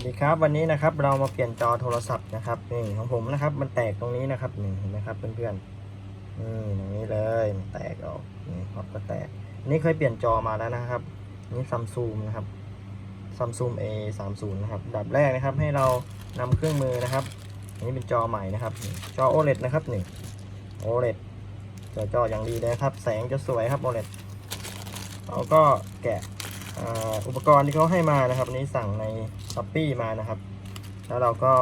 วัสดีครับวันนี้นะครับเรามาเปลี่ยนจอโทรศัพท์นะครับนี่ของผมนะครับ มันแตกตรงนี้นะครับนี่เห็นไหมครับเพื่อนๆนี่อย่างนี้เลยมันแตกออกนี่ครับก็แตกนี่เคยเปลี่ยนจอมาแล้วนะครับ นี่ซัมซุงนะครับซัมซุง A 3 0นะครับดับแรกนะครับให้เรานำเครื่องมือนะครับอันนี้เป็นจอใหม่นะครับ จอ OLED นะครับนี่ OLED จอจออย่างดีเลยครับ แสงจะสวยครับ OLED เราก็แกะ อุปกรณ์ที่เขาให้มานะครับ อันนี้สั่งในช้อปปีมานะครับ แล้วเราก็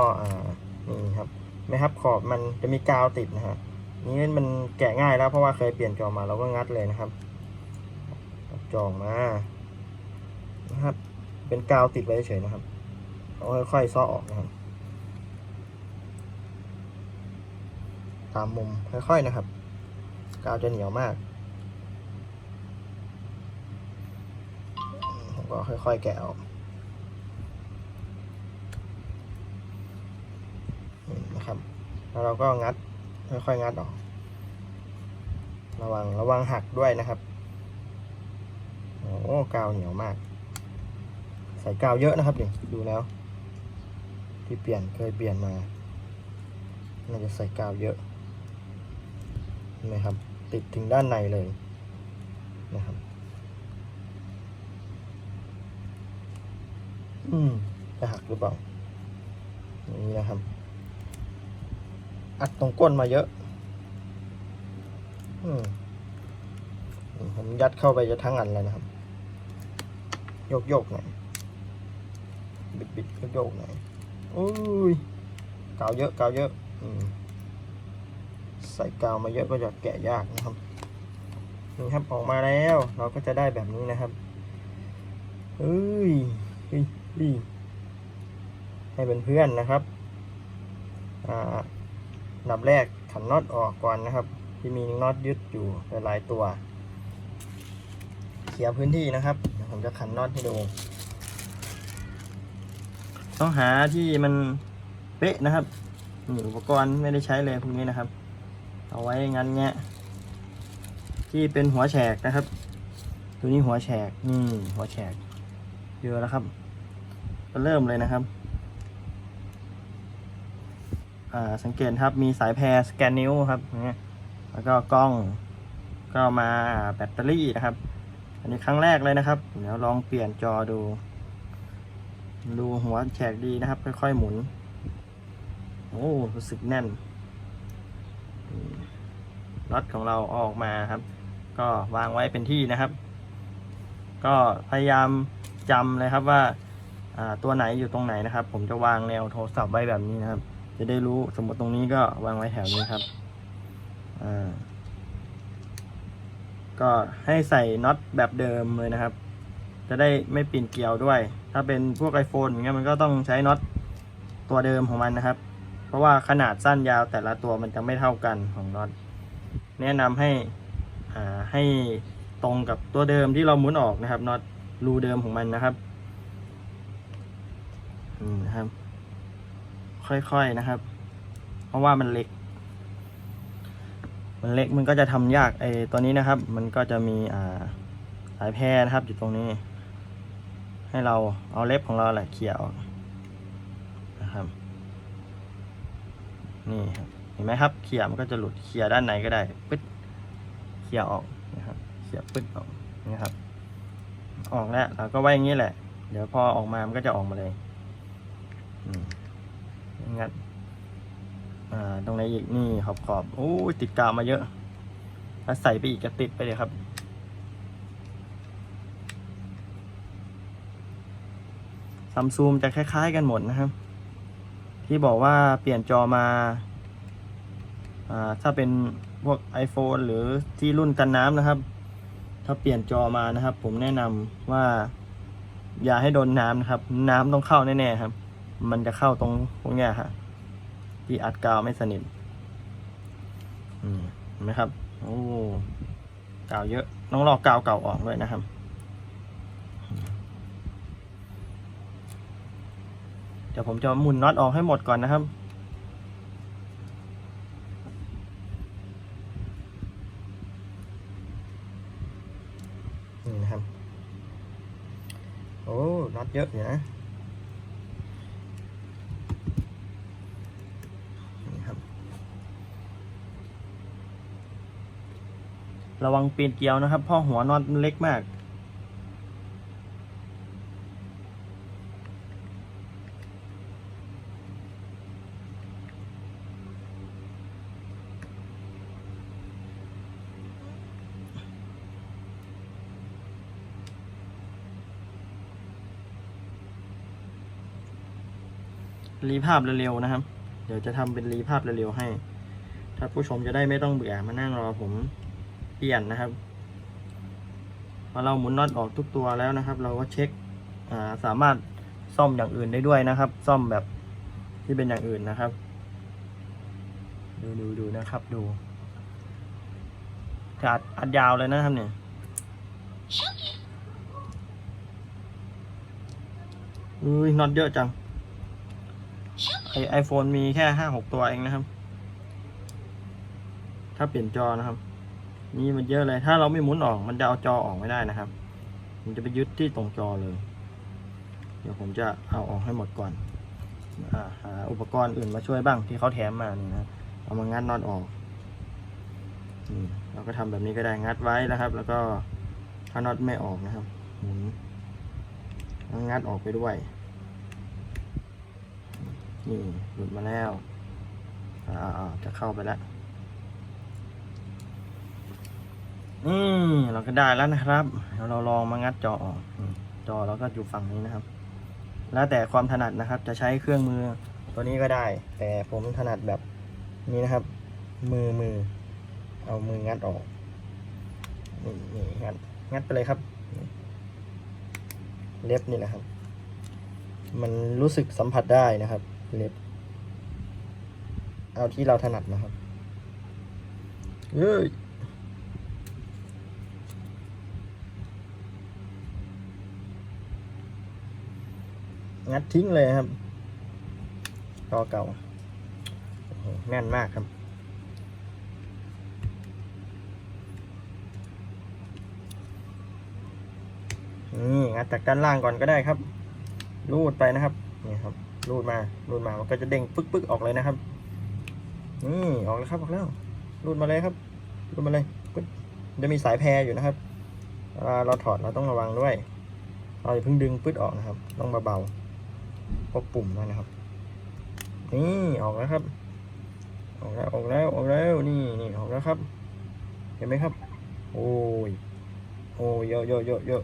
นี่ครับไม่ครับขอบมันจะมีกาวติดนะฮะนี่มันแกะง่ายแล้วเพราะว่าเคยเปลี่ยนจอมาเราก็งัดเลยนะครับจองมานะครับ เป็นกาวติดไว้เฉยนะครับเราค่อยๆซ้อออกนะครับ ตามมุมค่อยๆนะครับ กาวจะเหนียวมาก ผม ก็ค่อยๆ แกะออกนะครับ แล้วเราก็งัดค่อยๆ งัดออก ระวังระวังหักด้วยนะครับ โอ้กาวเหนียวมาก ใส่กาวเยอะนะครับนี่ดูแล้ว ที่เปลี่ยนเคยเปลี่ยนมาน่าจะใส่กาวเยอะเห็นไหมครับ ติดถึงด้านในเลยนะครับ อืมจะหักหรือเปล่าอย่างนี้นะครับ อัดตรงก้นมาเยอะ อืมผมยัดเข้าไปจะทั้งอันเลยนะครับ โยกโยกๆหน่อยบิดบิดโยกโยกๆหน่อยอุ้ยกาวเยอะกาวเยอะอืมใส่กาวมาเยอะก็จะแกะยากนะครับนี่ครับออกมาแล้ว เราก็จะได้แบบนี้นะครับเอ้ยเฮ้ย เฮ้ให้เป็นเพื่อนนะครับนดับแรกขันน็อตออกก่อนนะครับ ที่มีน็อตยึดอยู่หลายตัว เคลียร์พื้นที่นะครับเดี๋ยวผมจะขันน็อตให้ดู ต้องหาที่มันเป๊ะนะครับอุปกรณ์ไม่ได้ใช้เลยพวกนี้นะครับ เอาไว้งั้นแงะที่เป็นหัวแฉกนะครับ ตัวนี้หัวแฉกนี่หัวแฉกเยอะแล้วครับ เริ่มเลยนะครับอ่าสังเกตครับมีสายแพรสแกนนิ้วครับเนี่ยแล้วก็กล้องก็มาแบตเตอรี่นะครับ อันนี้ครั้งแรกเลยนะครับ เดี๋ยวลองเปลี่ยนจอดู ดูหัวแฉกดีนะครับ ค่อยๆหมุน โอ้รู้สึกแน่นน็อตของเราออกมาครับ ก็วางไว้เป็นที่นะครับ ก็พยายามจำเลยครับว่า ตัวไหนอยู่ตรงไหนนะครับ ผมจะวางแนวโทรศัพท์ไว้แบบนี้นะครับ จะได้รู้สมมติตรงนี้ก็วางไว้แถวนี้ครับก็ให้ใส่น็อตแบบเดิมเลยนะครับ จะได้ไม่ปีนเกลียวด้วย ถ้าเป็นพวก iPhone อย่างเงี้ยมันก็ต้องใช้น็อตตัวเดิมของมันนะครับ เพราะว่าขนาดสั้นยาวแต่ละตัวมันจะไม่เท่ากันของน็อตแนะนำให้อ่าให้ตรงกับตัวเดิมที่เราหมุนออกนะครับน็อตรูเดิมของมันนะครับ อืมนะครับ ค่อยๆนะครับ เพราะว่ามันเล็ก มันเล็กมันก็จะทำยากไอ้ตัวนี้นะครับ มันก็จะมีอ่าสายแพรนะครับอยู่ตรงนี้ ให้เราเอาเล็บของเราแหละเขี่ยออกนะครับ นี่ครับเห็นไหมครับเขี่ยมันก็จะหลุดเขี่ยด้านในก็ได้ปึ๊ดเขี่ยออกนะครับเขี่ยปึ๊ดออกนะครับ ออกแล้วเราก็ไว้อย่างนี้แหละ เดี๋ยวพอออกมามันก็จะออกมาเลย งัดอ่าตรงไหนอีกนี่ขอบขอบโอ้ติดกาวมาเยอะถ้าใส่ไปอีกจะติดไปเลยครับ ซัมซุงจะคล้ายๆกันหมดนะครับ ที่บอกว่าเปลี่ยนจอมาอ่าถ้าเป็นพวก iPhone หรือที่รุ่นกันน้ำนะครับ ถ้าเปลี่ยนจอมานะครับ ผมแนะนำว่า อย่าให้โดนน้ำนะครับ น้ำต้องเข้าแน่ๆครับ มันจะเข้าตรงพวกเนี้ยฮะที่อัดกาวไม่สนิทอืมเห็นไหมครับ โอ้กาวเยอะต้องลอกกาวเก่าออกด้วยนะครับเดี๋ยวผมจะหมุนน็อตออกให้หมดก่อนนะครับนี่นะครับ โอ้น็อตเยอะอยู่นะ ระวังปีนเกลียวนะครับเพราะหัวน็อตมันเล็กมาก รีภาพเร็วๆนะครับ เดี๋ยวจะทำเป็นรีภาพเร็วๆให้ ถ้าผู้ชมจะได้ไม่ต้องเบื่อมานั่งรอผม เปลี่ยนนะครับพอเราหมุนน็อตออกทุกตัวแล้วนะครับ เราก็เช็คาสามารถซ่อมอย่างอื่นได้ด้วยนะครับ ซ่อมแบบที่เป็นอย่างอื่นนะครับ ดูดูดูนะครับ ดูจะอัดอัดยาวเลยนะครับเนี่ยอุ้ยน็อตเยอะจังไอไอโฟนมีแค่ห้าหกตัวเองนะครับ ถ้าเปลี่ยนจอนะครับ นี่มันเยอะเลย ถ้าเราไม่หมุนออก มันจะเอาจอออกไม่ได้นะครับ มันจะไปยึดที่ตรงจอเลย เดี๋ยวผมจะเอาออกให้หมดก่อนอาหาอุปกรณ์อื่นมาช่วยบ้างที่เขาแถมมานี่นะเอามางัดน็อตออกนี่เราก็ทำแบบนี้ก็ได้งัดไว้นะครับ แล้วก็ถ้าน็อตไม่ออกนะครับหมุนงัดออกไปด้วยนี่หลุดมาแล้วอ่าจะเข้าไปแล้ว นี่เราก็ได้แล้วนะครับเดี๋ยวเราลองมางัดจอออกจอเราก็อยู่ฝั่งนี้นะครับ แล้วแต่ความถนัดนะครับ จะใช้เครื่องมือตัวนี้ก็ได้ แต่ผมถนัดแบบนี้นะครับ มือมือ เอามืองัดออกนี่นี่งัดงัดไปเลยครับ เล็บนี่แหละครับ มันรู้สึกสัมผัสได้นะครับ เล็บ เอาที่เราถนัดนะครับเอ้ย งัดทิ้งเลยครับจอเก่าแน่นมากครับ นี่งัดจากด้านล่างก่อนก็ได้ครับ รูดไปนะครับ นี่ครับ รูดมา รูดมา มันก็จะเด้งปึ๊กปึ๊กออกเลยนะครับ นี่ออกแล้วครับออกแล้ว รูดมาเลยครับ รูดมาเลย จะมีสายแพรอยู่นะครับเวลาเราถอดเราต้องระวังด้วย เราอย่าเพิ่งดึงปึ๊ดออกนะครับ ต้องเบาๆ กปุ่มด้วยนะครับ นี่ออกแล้วครับ ออกแล้วออกแล้วออกแล้วนี่นี่ออกแล้วครับ เห็นไหมครับ โอ้ยโอ้ยเยอะเยอะเยอะเยอะ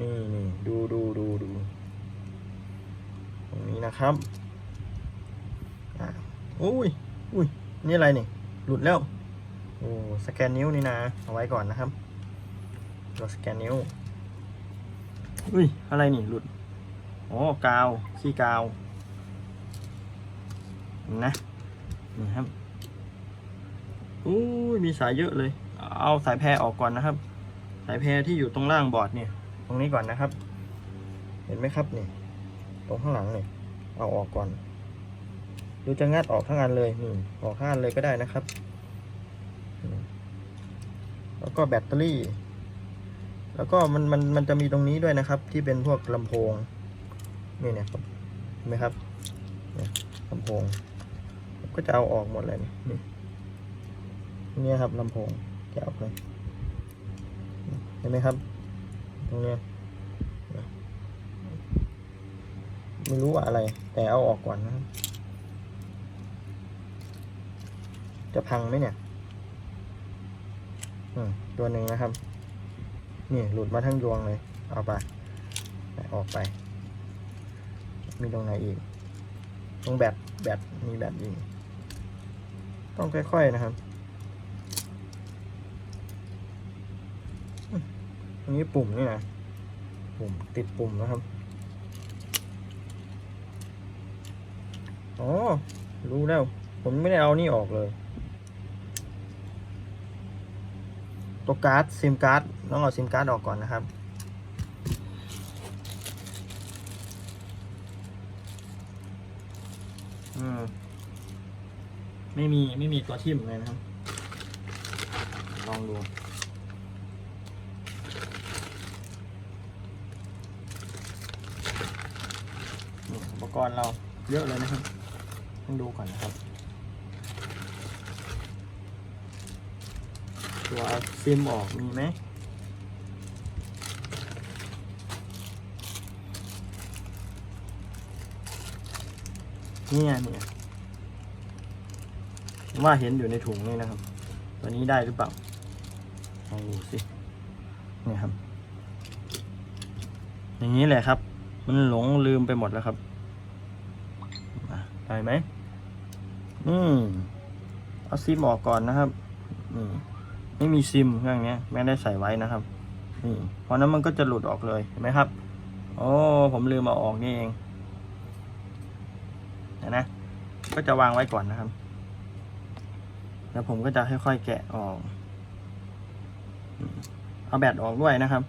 นี่นี่ดูดูดูดูตรงนี้นะครับอ่าอุ้ยอุ้ยนี่อะไรนี่หลุดแล้วโอ้สแกนนิ้วนี่นะเอาไว้ก่อนนะครับตัวสแกนนิ้วอุ้ยอะไรนี่หลุด โอ๋อกาวขี้กาวนะนี่ครับอุ้ยมีสายเยอะเลย เอาสายแพรออกก่อนนะครับ สายแพรที่อยู่ตรงล่างบอร์ดเนี่ย ตรงนี้ก่อนนะครับ เห็นไหมครับนี่ตรงข้างหลังเนี่ยเอาออกก่อนหรือจะงัดออกทั้งอันเลยนี่ออกทั้งอันเลยก็ได้นะครับ แล้วก็แบตเตอรี่ แล้วก็มันมันมันจะมีตรงนี้ด้วยนะครับ ที่เป็นพวกลำโพง นี่เนี่ยครับเห็นไหมครับเนี่ยลำโพงก็จะเอาออกหมดเลยนี่นี่เนี่ยครับลำโพงจะเอาไปเห็นไหมครับ ตรงเนี้ยไม่รู้ว่าอะไร แต่เอาออกก่อนนะครับ จะพังไหมเนี่ยอืมตัวหนึ่งนะครับ นี่หลุดมาทั้งยวงเลย เอาไป ออกไป มีตรงไหนอีก ตรงแบตแบตมีแบตอีก ต้องค่อยๆนะครับอืมตรงนี้ปุ่มนี่นะ ปุ่มติดปุ่มนะครับ อ๋อ รู้แล้ว ผมไม่ได้เอานี่ออกเลย ตัวการ์ดซิมการ์ดต้องเอาซิมการ์ดออกก่อนนะครับ ไม่มีไม่มีตัวทิ่มเลยนะครับ ลองดูอุปกรณ์เราเยอะเลยนะครับ ต้องดูก่อนนะครับ ตัวซิมออกมีไหมเนี่ยเนี่ย ว่าเห็นอยู่ในถุงนี่นะครับ ตัวนี้ได้หรือเปล่าลองดูสินี่ครับ อย่างนี้แหละครับ มันหลงลืมไปหมดแล้วครับอ่ได้ไหมอืมเอาซิมออกก่อนนะครับอืมไม่มีซิมเครื่องนี้ไม่ได้ใส่ไว้นะครับนี่เพราะนั้นมันก็จะหลุดออกเลยเห็นไหมครับโอ้ผมลืมเอาออกนี่เองนะ ก็จะวางไว้ก่อนนะครับ แล้วผมก็จะค่อยๆแกะออก เอาแบตออกด้วยนะครับ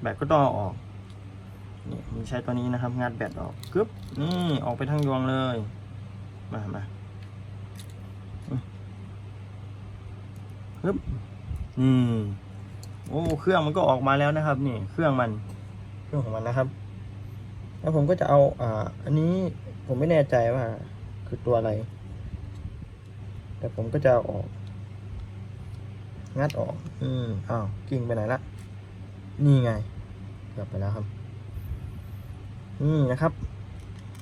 แบตก็ต้องเอาออกนี่มีใช้ตัวนี้นะครับ งัดแบตออกกึ๊บนี่ออกไปทั้งยวงเลย มามาอืมกึ๊บนี่โอ้เครื่องมันก็ออกมาแล้วนะครับ นี่เครื่องมัน เครื่องของมันนะครับ แล้วผมก็จะเอาอ่า อันนี้ผมไม่แน่ใจว่า คือตัวอะไร แต่ผมก็จะเอาออก งัดออก อืมอ้าวกิ่งไปไหนละ นี่ไงกือบไปแล้วครับ นี่นะครับ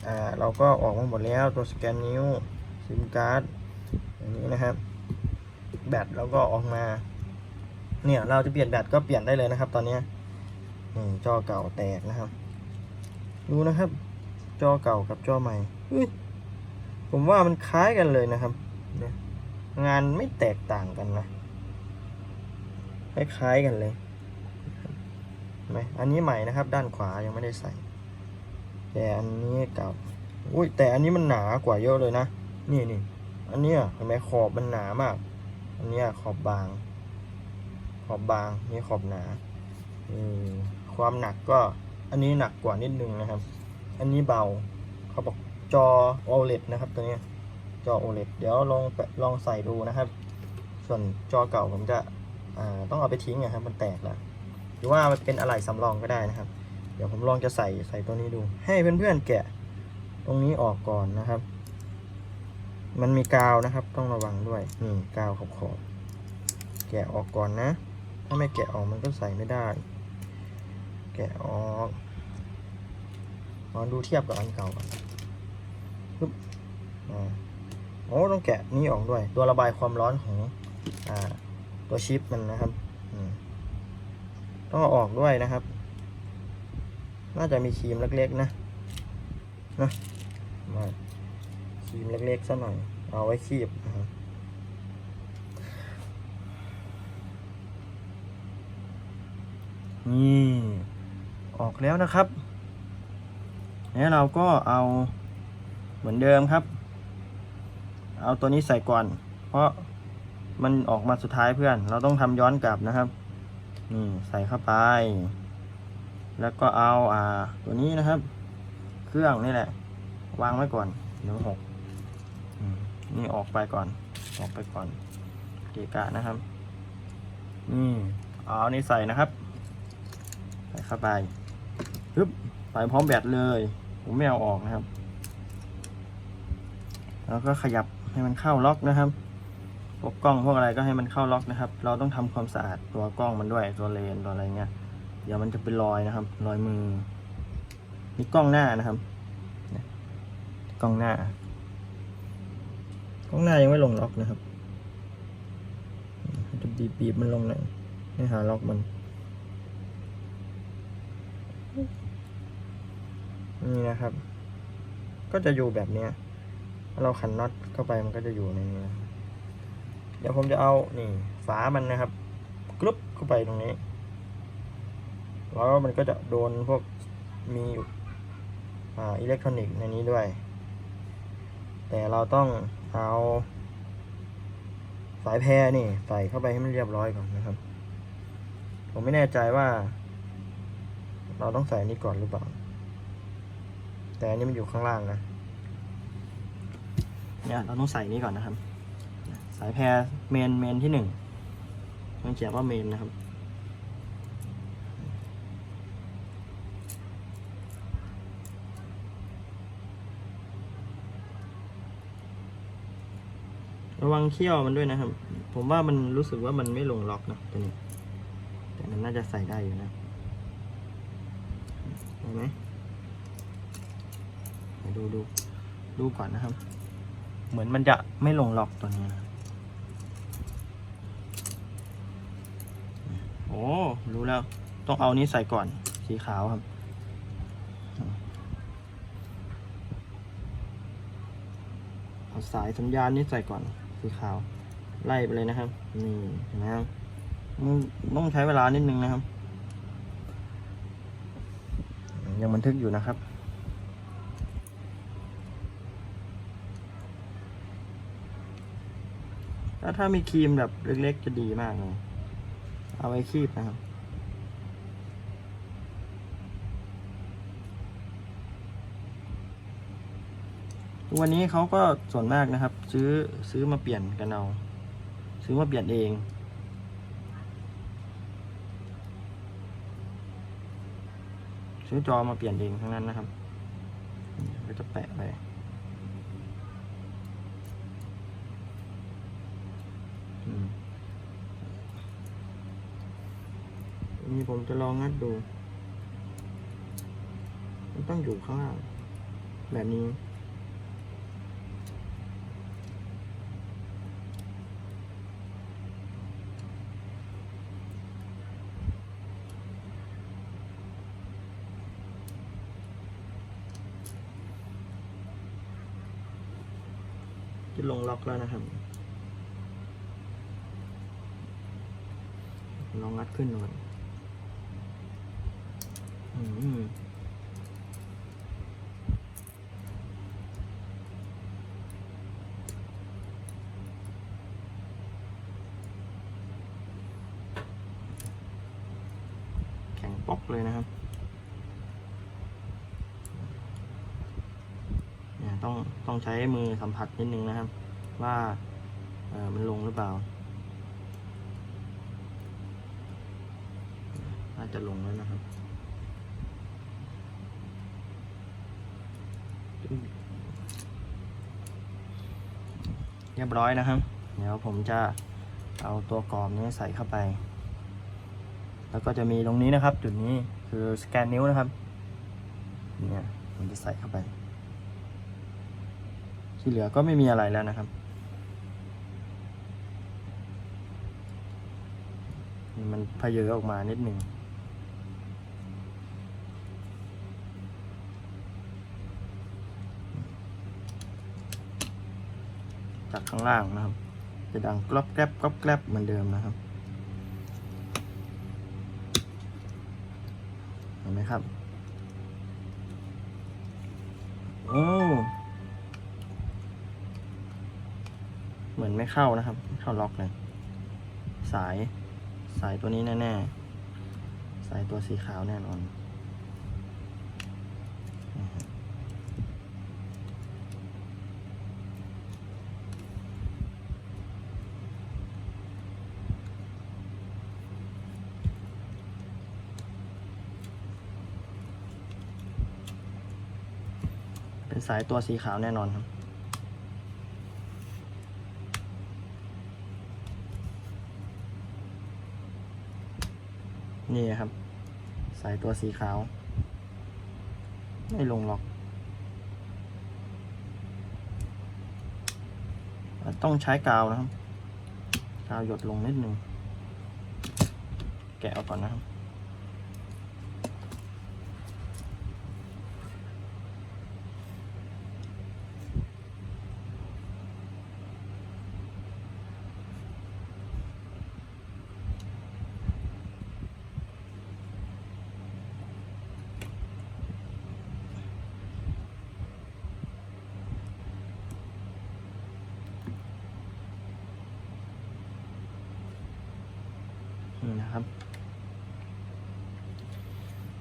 อ่า เราก็ออกมาหมดแล้วตัวสแกนนิ้วซิมการ์ดอย่างนี้นะครับ แบตเราก็ออกมา เนี่ย เราจะเปลี่ยนแบตก็เปลี่ยนได้เลยนะครับ ตอนนี้นี่จอเก่าแตกนะครับ ดูนะครับ จอเก่ากับจอใหม่ผมว่ามันคล้ายกันเลยนะครับเนี่ย งานไม่แตกต่างกันนะ คล้ายๆกันเลยไหมอันนี้ใหม่นะครับ ด้านขวายังไม่ได้ใส่ แต่อันนี้เก่าอุ้ยแต่อันนี้มันหนากว่าเยอะเลยนะ นี่นี่อันนี้เห็นไหมขอบมันหนามาก อันนี้ขอบบาง ขอบบางนี่ขอบหนาความหนักก็อันนี้หนักกว่านิดนึงนะครับ อันนี้เบาเขาบอกจอ OLED นะครับตัวนี้ จอ OLED เดี๋ยวลองลองใส่ดูนะครับ ส่วนจอเก่าผมจะต้องเอาไปทิ้งนะครับ มันแตกแล้วหรือว่ามันเป็นอะไรสำรองก็ได้นะครับ เดี๋ยวผมลองจะใส่ใส่ตัวนี้ดู ให้เพื่อนๆแกะตรงนี้ออกก่อนนะครับ มันมีกาวนะครับ ต้องระวังด้วยนี่กาวขอบขอบๆแกะออกก่อนนะ ถ้าไม่แกะออกมันก็ใส่ไม่ได้ แกะออกลองดูเทียบกับอันเก่าก่อนปึ๊บอ่า อ้ต้องแกะนี่ออกด้วย ตัวระบายความร้อนของอตัวชิปมันนะครับต้องเอาออกด้วยนะครับ น่าจะมีครีมเล็กๆนะนะมาครีมเล็กๆสักหน่อยเอาไว้คีบนะครับนี่ออกแล้วนะครับ แล้วเราก็เอาเหมือนเดิมครับ เอาตัวนี้ใส่ก่อน เพราะมันออกมาสุดท้ายเพื่อน เราต้องทำย้อนกลับนะครับ นี่ใส่เข้าไป แล้วก็เอาอ่า ตัวนี้นะครับ เครื่องนี่แหละ วางไว้ก่อนเดี๋ยวหกนี่ออกไปก่อน ออกไปก่อนเกะกะนะครับ นี่เอาอันนี้ใส่นะครับ ใส่เข้าไปปึ๊บใส่พร้อมแบตเลย ผมไม่เอาออกนะครับ แล้วก็ขยับ ให้มันเข้าล็อกนะครับพวกกล้องพวกอะไรก็ให้มันเข้าล็อกนะครับ เราต้องทำความสะอาดตัวกล้องมันด้วยตัวเลนตัวอะไรเงี้ยเดี๋ยวมันจะเป็นรอยนะครับ รอยมือนี่กล้องหน้านะครับกล้องหน้ากล้องหน้ายังไม่ลงล็อกนะครับจะบีบบีบมันลงหน่อยให้หาล็อกมันนี่นะครับ ก็จะอยู่แบบเนี้ย ถ้าเราขันน็อตเข้าไปมันก็จะอยู่ในนี้ เดี๋ยวผมจะเอานี่ฝามันนะครับกรุบเข้าไปตรงนี้ แล้วมันก็จะโดนพวกมีอ่าอิเล็กทรอนิกส์ในนี้ด้วย แต่เราต้องเอาสายแพรนี่ใส่เข้าไปให้มันเรียบร้อยก่อนนะครับ ผมไม่แน่ใจว่า เราต้องใส่นี้ก่อนหรือเปล่า แต่อันนี้มันอยู่ข้างล่างนะ เนี่ยเราต้องใส่นี้ก่อนนะครับ สายแพรเมนเมนที่หนึ่งมันเขียนว่าเมนนะครับ ระวังเขี้ยวมันด้วยนะครับ ผมว่ามันรู้สึกว่ามันไม่ลงล็อกนะตัวนี้แต่มันน่าจะใส่ได้อยู่นะเห็นไหมดูดูดูก่อนนะครับ เหมือนมันจะไม่ลงล็อกตัวนี้โอ้รู้แล้ว ต้องเอานี้ใส่ก่อนสีขาวครับเอาสายสัญญาณนี้ใส่ก่อนสีขาว ไล่ไปเลยนะครับ นี่เห็นไหมครับต้องใช้เวลานิดนึงนะครับ ยังบันทึกอยู่นะครับ ถ้าถ้ามีครีมแบบเล็กๆจะดีมากเลย เอาไว้คีบนะครับ วันนี้เขาก็ส่วนมากนะครับ ซื้อซื้อมาเปลี่ยนกันเอา ซื้อมาเปลี่ยนเองซื้อจอมาเปลี่ยนเองทั้งนั้นนะครับ ก็จะแปะไปอืมอั นนี้ผมจะลองงัดดู มันต้องอยู่ข้างล่าง แบบนี้ จะลงล็อกแล้วนะครับลองงัดขึ้นหน่อย แข็งป๊อกเลยนะครับเนี่ยต้องต้องใช้มือสัมผัสนิดนึงนะครับ ว่าเออมันลงหรือเปล่าน่าจะลงแล้วนะครับ เรียบร้อยนะครับ เดี๋ยวผมจะเอาตัวกรอบนี้ใส่เข้าไป แล้วก็จะมีตรงนี้นะครับ จุดนี้คือสแกนนิ้วนะครับเนี่ยผมจะใส่เข้าไป ที่เหลือก็ไม่มีอะไรแล้วนะครับมันพเยอออกมานิดหนึ่งจาก ข้างล่างนะครับ จะดังกรอบแกรบกรอบแกรบเหมือนเดิมนะครับเห็นไหมครับโอ้เหมือนไม่เข้านะครับไม่เข้าล็อกเลยสายสายตัวนี้แน่ๆ สายตัวสีขาวแน่นอน สายตัวสีขาวแน่นอนครับ นี่ครับ สายตัวสีขาว ไม่ลงล็อก ต้องใช้กาวนะครับ กาวหยดลงนิดนึง แกะออกก่อนนะครับ นะครับ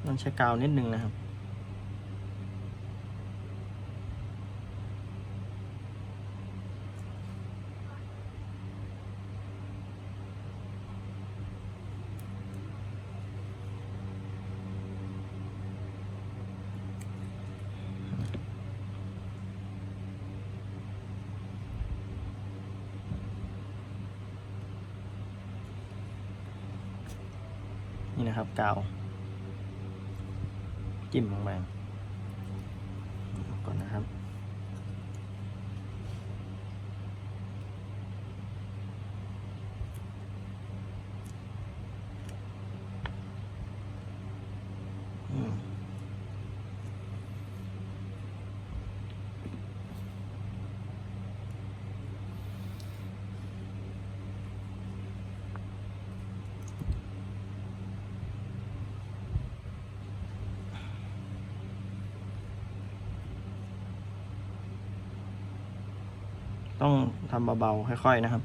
ต้องใช้กาวนิดนึงนะครับ น นะครับกาว จิ้มลงไปก่อนนะครับ อืม ต้องทำเบาๆ ค่อยๆ นะครับ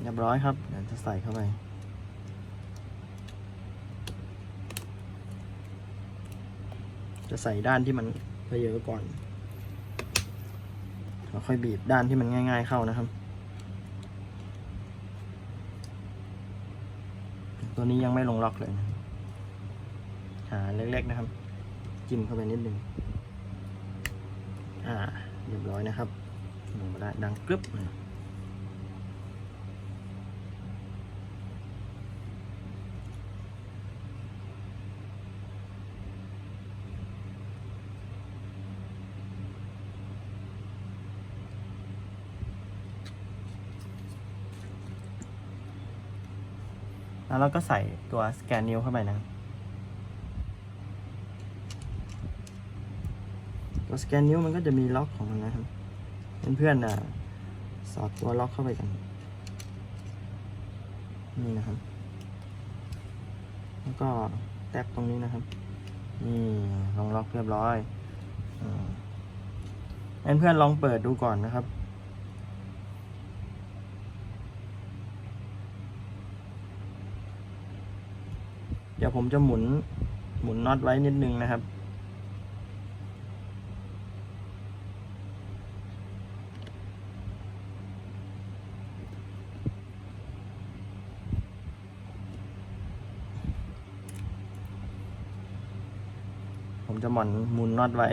เรียบร้อยครับ เดี๋ยวจะใส่เข้าไป จะ ใส่ด้านที่มันเยอะก่อนแล้วค่อยบีบด้านที่มันง่าย ๆเข้านะครับ ตัวนี้ยังไม่ลงล็อกเลยนะหาเล็กๆนะครับ จิ้มเข้าไปนิดนึงอ่าเรียบร้อยนะครับลงมาได้ดังกรึบ แล้วเราก็ใส่ตัวสแกนนิ้วเข้าไปนะตัวสแกนนิ้วมันก็จะมีล็อกของมันนะครับ เพื่อนๆนะสอดตัวล็อกเข้าไปกัน นี่นะครับ แล้วก็แตบตรงนี้นะครับ นี่ลองล็อกเรียบร้อยอืมงั้นเพื่อนลองเปิดดูก่อนนะครับ เดี๋ยวผมจะหมุนหมุนน็อตไว้นิดนึงนะครับ ผมจะหมุนหมุนน็อตไว้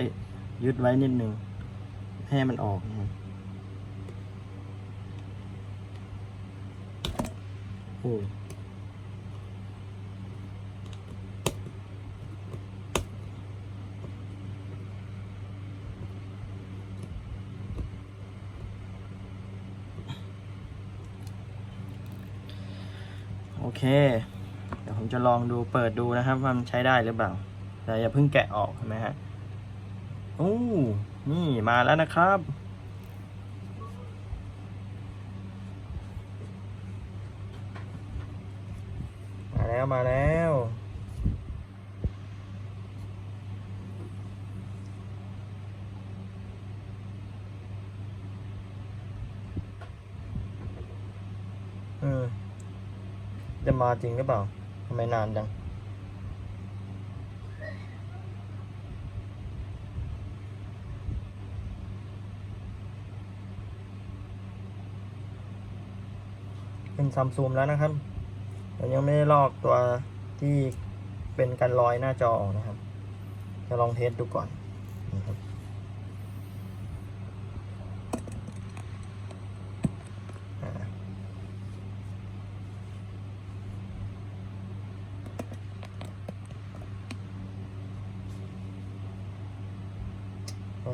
ยึดไว้นิดนึง ให้มันออกนะครับโอ้ เค เดี๋ยวผมจะลองดูเปิดดูนะครับว่ามันใช้ได้หรือเปล่า แต่อย่าเพิ่งแกะออกใช่ไหมฮะโอ้นี่มาแล้วนะครับ มาแล้วมาแล้วเอืม จะมาจริงหรือเปล่าทำไมนานจังเป็นซัมซุงแล้วนะครับแต่ยังไม่ได้ลอกตัวที่เป็นกันรอยหน้าจอออกนะครับ จะลองเทสดูก่อนนะครับอ่า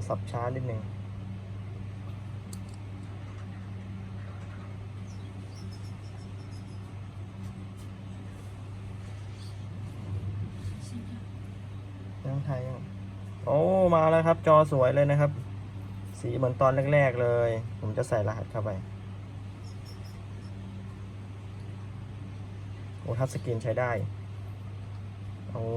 โทรศัพท์ช้านิดหนึ่งยังไทยยังโอ้มาแล้วครับ จอสวยเลยนะครับ สีเหมือนตอนแรก ๆ เลย ผมจะใส่รหัสเข้าไปโอ้ทัชสกรีนใช้ได้